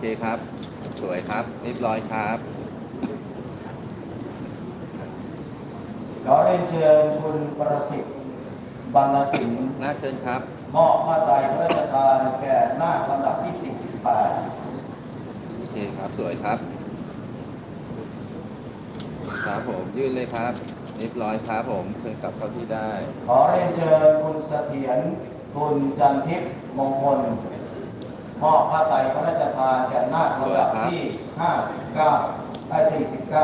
เคครับ สวยครับเรียบร้อยครับ ขอเรียนเชิญคุณประสิทธิ์บรรณสิงห์น่าเชิญครับ มอบผ้าไตรพระราชทานแก่นาคลำดับที่โอเคครับ สวยครับ ครับผม ยื่นเลยครับเรียบร้อยครับผม เชิญกลับเข้าที่ได้48ขอเรียนเชิญคุณเสถียรคุณจันทิพย์มงคล มอบผ้าไตรพระราชทานแก่นาคลำดับที่ 59ไอ้49ค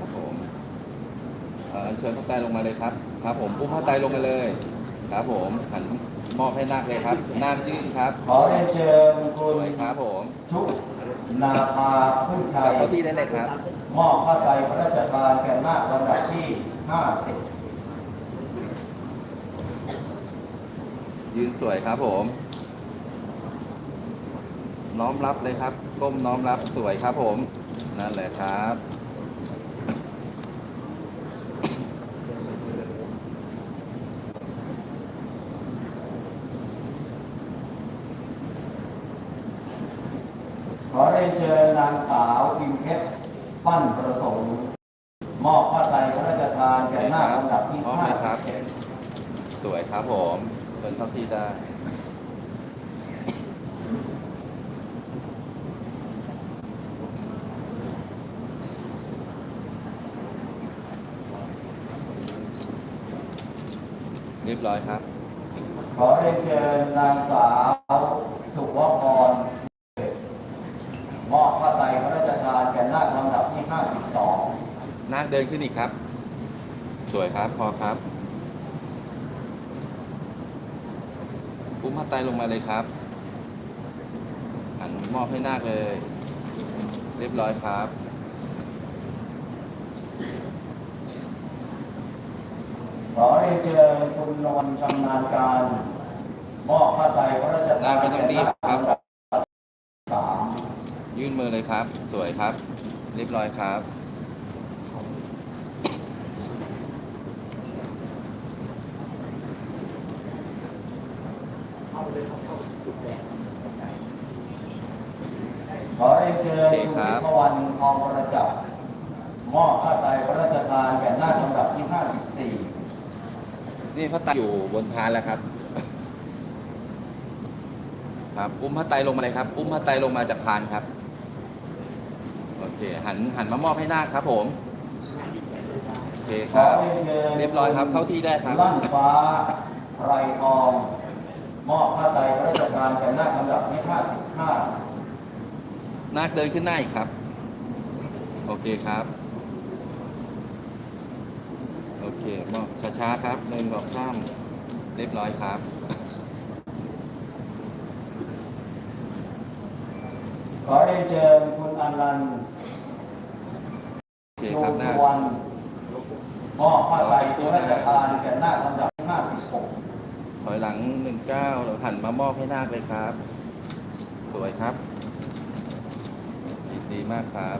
รับผมเอ่ออัญเชิญพระไตรลงมาเลยครับ ครับ ผมอุ้มพระไตรลงมาเลย ครับผมหันมอบให้นาคเลยครับ นาคยื่นครับ ขอเรียนเชิญคุสณวยครับผมชุนาภาพึ่งชักลับยเข้าที่ได้เลยครับมอบผ้าไตรพระราชทานแก่นาคลำดับที่50 ยืนสวยครับผม น้อมรับเลยครับก้มน้อมรับสวยครับผม นั่นแหละครับขอเรียนเชิญนางสาวพิมเพชรปั้น ได้ เรียบร้อยครับ ขอเรียนเชิญนางสาว สุวพรมอบผ้าไตรพระราชทานแก่นาคลำดับที่ 52 นาคเดินขึ้นอีกครับ สวยครับ พอครับ อุ้มผ้าไตรลงมาเลยครับหันมอบให้นาคเลย เรียบร้อยครับขอเรียนเชิญคุณนวลชำนาญการ มอบผ้าไตรพระราชทานนาคไม่ต้องรีบครับแก่นาลำดับสามยื่นมือเลยครับ สวยครับ เรียบร้อยครับ ขอเรียนเชิญโอเคคุณครับวิภวันทองประจักษ์มอบผ้าไตรพระราชทานแก่นาคลำดับที่ 54 นี่พระไตรอยู่บนพานแล้วครับ ครับ อุ้มพระไตรลงมาเลยครับ อุ้มพระไตรลงมาจากพานครับ โอเค หันหันมามอบให้นาคครับ ผม โอเคขคอรับเรียนเชิญเรียบร้อยครับ เข้าที่ได้ครับลั่นฟ้าไรทอง มอบผ้าไตรพระราชทานแก่นาคลำดับที่55นาคเดินขึ้นหน้าอีกครับ โอเคครับ โอเคมอบช้าๆครับหนึ่งสองสามเรียบร้อยครับขอเรียนเชิญคุณอนันต์โอเคโยครับสุนาควรรณมอบผ้าไตรพระราชทานแก่นาคลำดับที่56 ถอยหลังหนึ่งเก้าเราหันมามอบให้นาคเลยครับ สวยครับดีดีมากครับ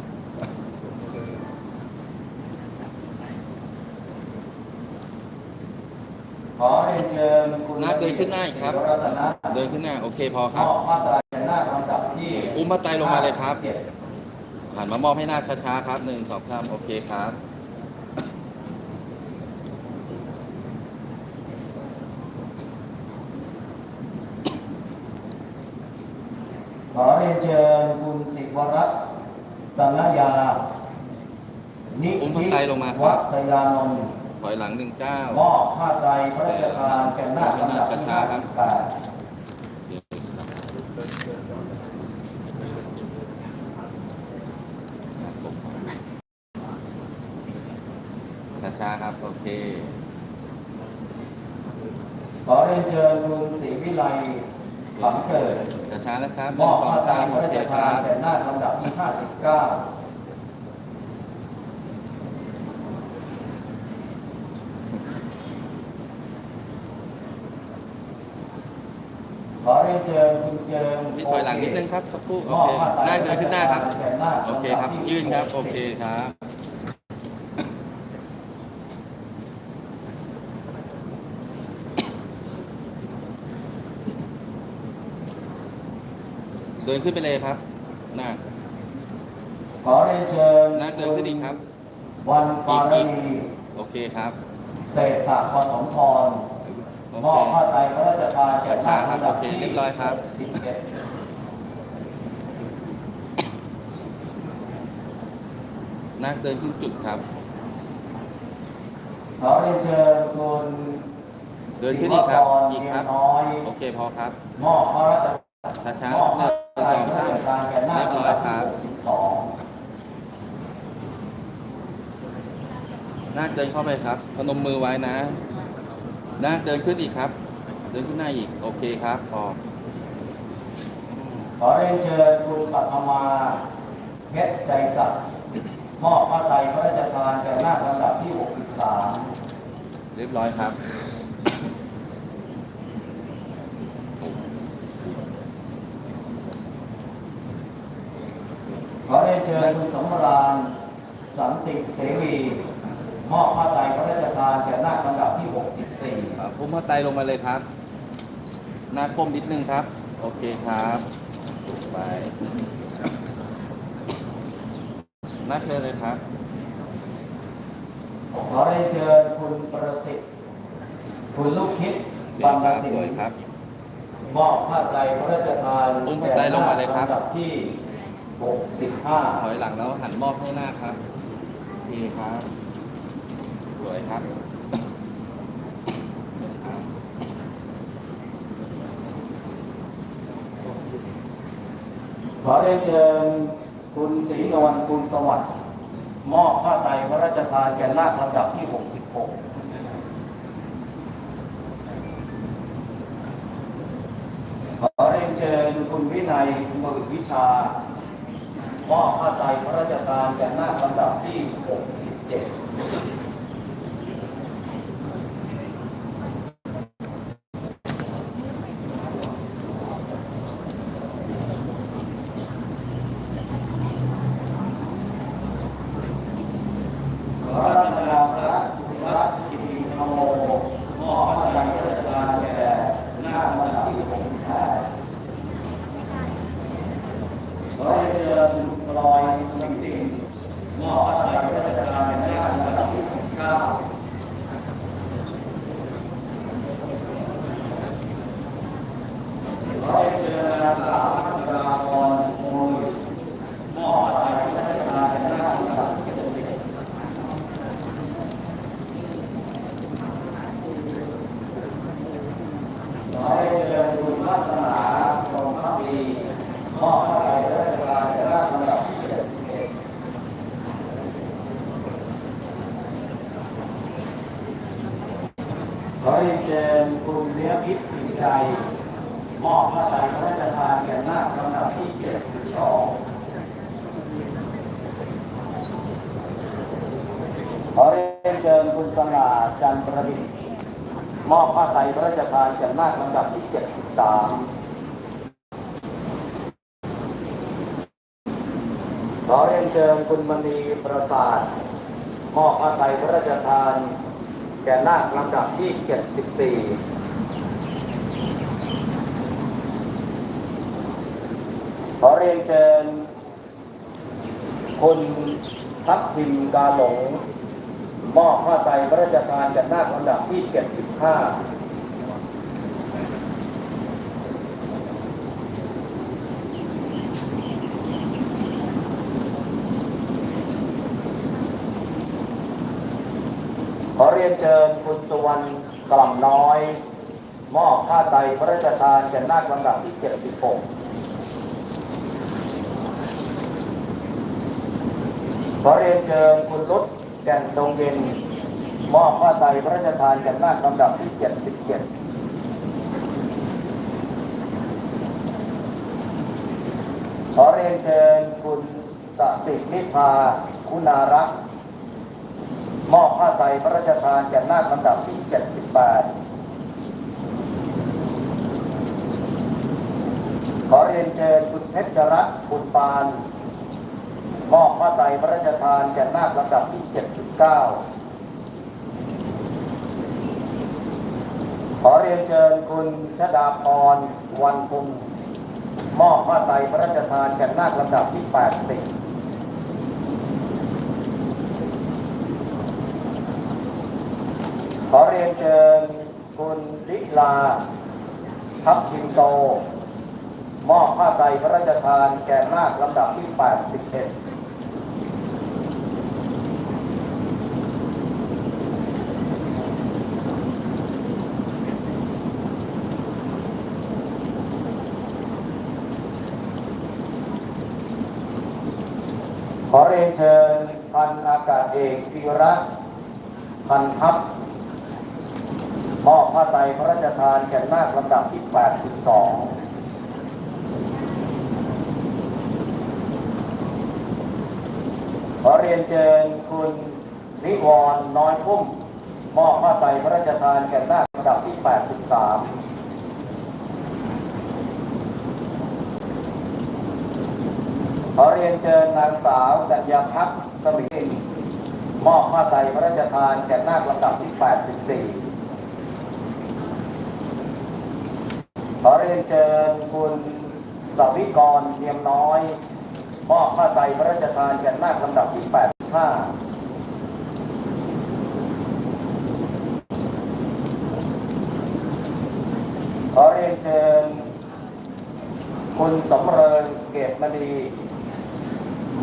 ขอเรียนเชิญคุณนาคเดินขึ้นหน้าอีกครับ รัตนะเดินขึ้นหน้า โอเคพอคมรับ อบผ้าไตรแก่นาคลำดับที่อุ้มผ้าไตรลงมาเลยครับ57หันมามอบให้นาคช้าๆครับหนึ่งสองสามโอเคครับ ขอ เรียนเชิญคุณศิวรัตน์ตันยา นิอุ้มผ้าไตรลงมาครับ วัสยานนท์ถอยหลังหนึ่งเก้ามอบผ้าไตรพระราชทานแก่นาคลำดับที่ช้าๆครับช้าๆครับ โอเค58ขอเรียนเชิญคุณศรีวิไล ฝังเกิดช้าๆนะครับหมนึ่องบสองผ้าไตรสามพโอระราเคชคทารันบแก่นาคลำดับที่ 59ขอเรียนเชิญคุณเจิมพี่ถอยหลังนิดนึงครับสักครู่โอมอบเคผ้าไตรได้เดินขึ้นหน้าครับแก่นาคโอเคครับลำดัที่ยื่นครับ โอเค60ครับ ดินขึ้นไปเลยครับนาคขอเรียนเชิญนาคเดินขึ้นอีกครับ วันปาอีรีกอีกโอเคครับ เศรษฐปฐมพรโอมอบเคผ้าไตรพระราชทานแก่ช้าๆครับโอเคเรียบร้อยครับสิบเอ็ดนาคเดินขึ้นจุดครับ ขอเรียนเชิญคุณเดินขึ้นอีกครับศิวอีกครับเนียน้อยโอเคพอครับ มอบพระราชช้าๆ มอบผ้าหนึ่งไตรสองพระสามราชทานแก่นาเรียบร้อยครับสิบสองนาคเดินเข้าไปครับ พนมมือไว้นะนาคเดินขึ้นอีกครับ เดินขึ้นหน้าอีก โอเคครับพอขอเรียนเชิญคุณปัทมาเพชรใจศักดิ์มอบผ้าไตรพระราชทานแก่นาคลำดับที่ 63 เรียบร้อยครับ ขอเรียนเชิ ญคุณสำราญสันติเสวีมอบผ้าไตรพระราชทานแก่นาคลำดับที่ 64 ครับอุ้มพระไตรลงมาเลยครับหน้าก้มนิดนึงครับ โอเคครับถูกไปหน้าเชิญเลยครับ ขอเรียนเชิญคุณประสิทธิ์ คุณลูกคิดเดี๋บยรวรครับสิสนวยครับมอบผ้าไตรพระราชทานอุ้มผ้าไตรลงมาเลยครับ แก่นคลำดับที่ถอยหลังแล้วหันมอบให้หน้าครับโอเคครับ สวยครับ65ขอเรียนเชิญคุณศรีนวลคุณสวัสดิ์มอบผ้าไตรพระราชทานแก่นาคลำดับที่ 66ขอเรียนเชิญคุณวินัยมือวิชา มอบผ้าไตรพระราชทานแก่นาคลำดับที่ 67 ขอรัตนาพระสุรัตน์กิติธรรมโมมอบพระไตรพระราชทานแก่นาคลำดับที่ 68 ขอเรียนเชิญลอยสมิติมอบพระไตรพระราชทานแก่นาคลำดับที่ 69 ขอเรียนเชิญนางสาวพัชราพรโมยมอบพระไตรพระราชทานแก่นาคลำดับที่ 70 ขอให้เชิญคุณลักษณะทรงพระปีมอบพระไตรพระราชทานแก่ราชลำดับที่71ขอให้เชิญคุณเลี้ยพิษปิ่นใจ มอบพระไตรพระราชทานแก่นาคลำดับที่72ขอเรียนเชิญคุณสง่าจันทร์ประดิษฐ์ มอบผ้าไตรพระราชทานแก่นาคลำดับที่73ขอเรียนเชิญคุณมณีประสาทมอบผ้าไตรพระราชทาน แก่นาคลำดับที่74ขอเรียนเชิญคุณทัพทิมกาหลงมอบผ้าไตรพระราชทานแก่นาคลำดับที่75 รียนเชิญคุณสุวรรณกล่ำน้อย มอบผ้าไตรพระราชทานแก่นาคลำดับที่ 76ขอเรียนเชิญคุณรุตแก่นตรงเย็นมอบผ้าไตรพระราชทานแก่นาคลำดับที่ 77ขอเรียนเชิญคุณสสิทธินิพาคุณารักษ์ มอบผ้าไตรพระราชทานแก่นาคลำดับที่ 78 ขอเรียนเชิญคุณเพชรรัตน์บุญปาน มอบผ้าไตรพระราชทานแก่นาคลำดับที่ 79 ขอเรียนเชิญคุณชดาพรวันคุมมอบผ้าไตรพระราชทานแก่นาคลำดับที่ 80 ขอ เรียนเชิญคุณลิลาทัพทิมโต มอบผ้าไตรพระราชทานแก่นาคลำดับที่ 81ขอเรียนเชิญพันอากาศเอกธีระพันทัพ มอบผ้าไตรพระราชทานแก่นาคลำดับที่ 82ขอเรียนเชิญคุณวิวรณ์น้อยพุ่มมอบผ้าไตรพระราชทานแก่นาคลำดับที่ 83ขอเรียนเชิญนางสาวกัญญาพักสมิงมอบผ้าไตรพระราชทานแก่นาคลำดับที่ 84 ขอเรียนเชิญคุณสวิกรเนียมน้อยมอบผ้าไตรพระราชทานแก่นาคลำดับที่85ขอเรียนเชิญคุณสำเริงเกตมณี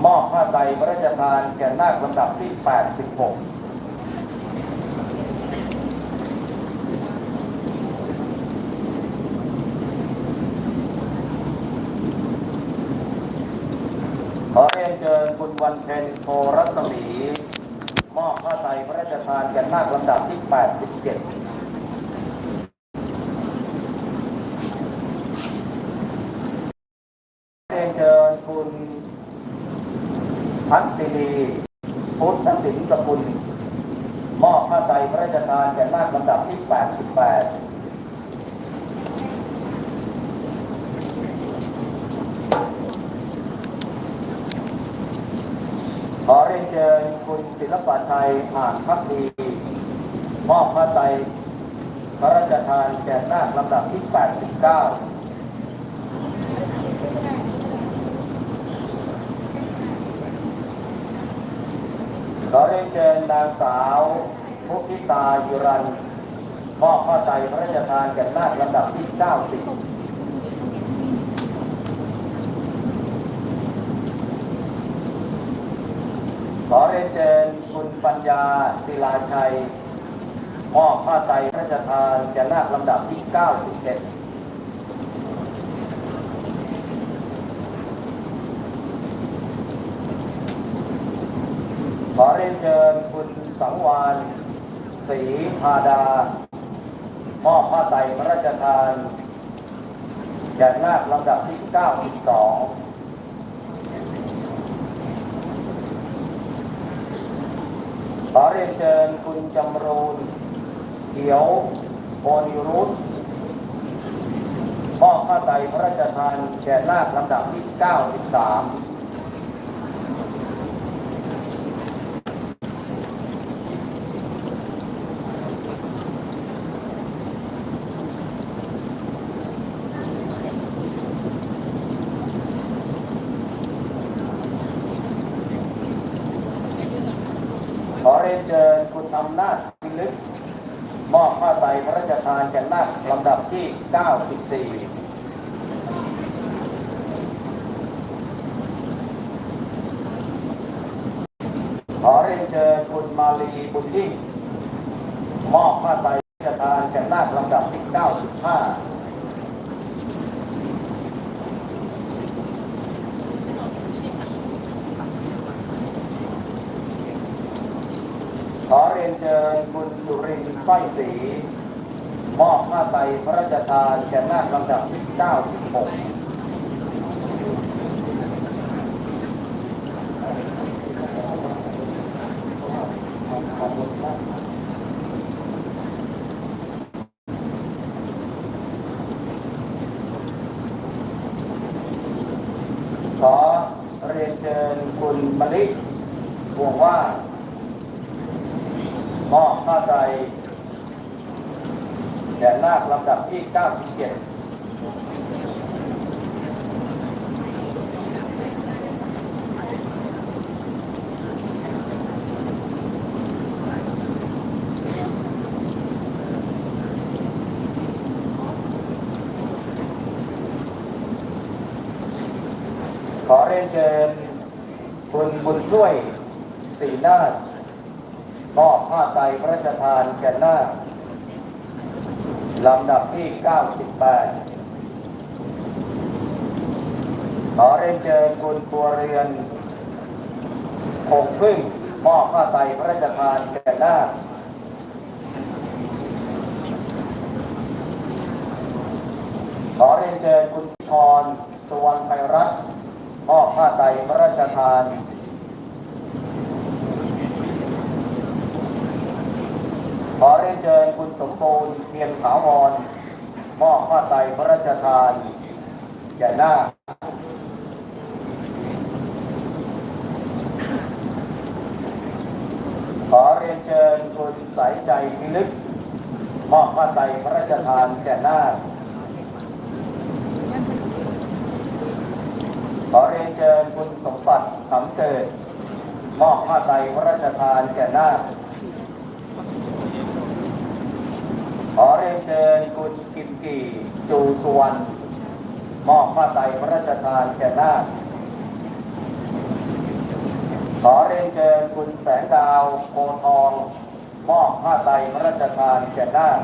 มอบผ้าไตรพระราชทานแก่นาคลำดับที่ 86 ขอเรียนเชิญคุณ วันเพ็ญโพรัศมี มอบผ้าไตรพระราชทานแก่นาคลำดับที่ 87เรียนเชิญคุณพัชศิรีพุทธสินสกุล มอบผ้าไตรพระราชทานแก่นาคลำดับที่ 88 ขอเรียนเชิญคุณ ศิลปะชัยผ่านพักดีมอบผ้าไตรพระราชทานแก่นาคลำดับที่ 89ขอเรียนเชิญนางสาวพุทธิตายุรันมอบผ้าไตรพระราชทานแก่นาคลำดับที่ 90 ขอเรียนเชิญคุณปัญญาศิลาชัย มอบผ้าไตรพระราชทานแก่นาคลำดับที่ 91ขอเรียนเชิญคุณสังวานศรีพาดา มอบผ้าไตรพระราชทานแก่นาคลำดับที่ 92 ขอเรียนเชิญคุณจำรูนเขียวโอนิรุตมอบผ้าไตรพระราชทานแก่นาคลำดับที่ 93 ขอเรียนเชิญคุณอำนาจพิลึก มอบผ้าไตรพระราชทานแก่นาคลำดับที่ 94 ขอ เรียนเชิญคุณมาลีบุญยิ่งมอบผ้าไตรพระราชทานแก่นาคลำดับที่ 95ขอเรียนเชิญคุณจุรินทร์สร้อยศรีมอบผ้าไตรพระราชทานแก่นาคลำดับที่ 96 มะลิห่วงว่าก็เข้าใจแด่นากลำดับที่ 97ขอเรียนเชิญ คุณบุญช่วยศรีนาถมอบผ้าไตรพระราชทานแก่นาคลำดับที่ 98 ขอเรียนเชิญคุณครัวเรือนหงพึ่งมอบผ้าไตรพระราชทานแก่นาคขอเรียนเชิญคุณสิพรสุวรรณไพรัตน์ มอบผ้าไตรพระราชทาน ขอเรียนเชิญคุณสมบูรณ์เทียนถาวร มอบผ้าไตรพระราชทานแก่นาขอเรียนเชิญคุณสายใจพิลึก มอบผ้าไตรพระราชทานแก่นาค ขอเรียนเชิญคุณสมบัติขำเกิด มอบผ้าไตรพระราชทานแก่นาคขอเรียนเชิญคุณกิมกีจูสุวรรณมอบผ้าไตรพระราชทานแก่นาคขอเรียนเชิญคุณแสงดาวโพทอง มอบผ้าไตรพระราชทานแก่นาค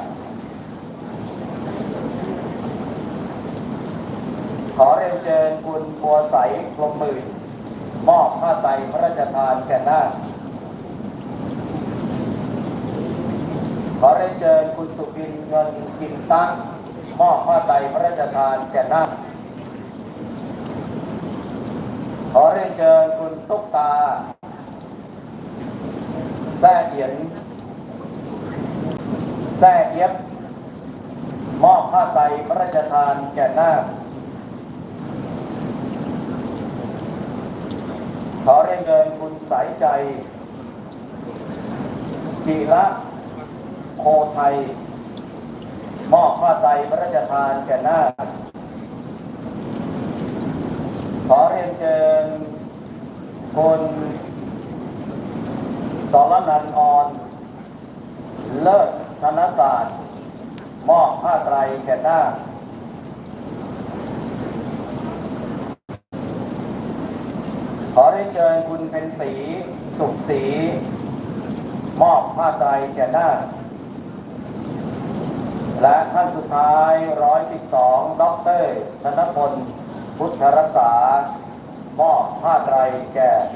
ขอเรียนเชิญคุณบัวใสพรมมื่นมอบผ้าไตรพระราชทานแก่นาคขอเรียนเชิญคุณสุบินเงินกินตั้งมอบผ้าไตรพระราชทานแก่นาคขอเรียนเชิญคุณตุ๊กตาแซ่เอียนแซ่เอียบมอบผ้าไตรพระราชทานแก่นาค ขอเรียนเชิญคุณสายใจกีระโคไทย มอบผ้าใจพระราชทานแก่นาคขอเรียนเชิญคุณสรนันท์ออน เลิศธนศาสตร์ มอบผ้าไตรแก่นาคขอเรียนเชิญคุณเป็นสี สุขสี มอบผ้าไตร แก่นา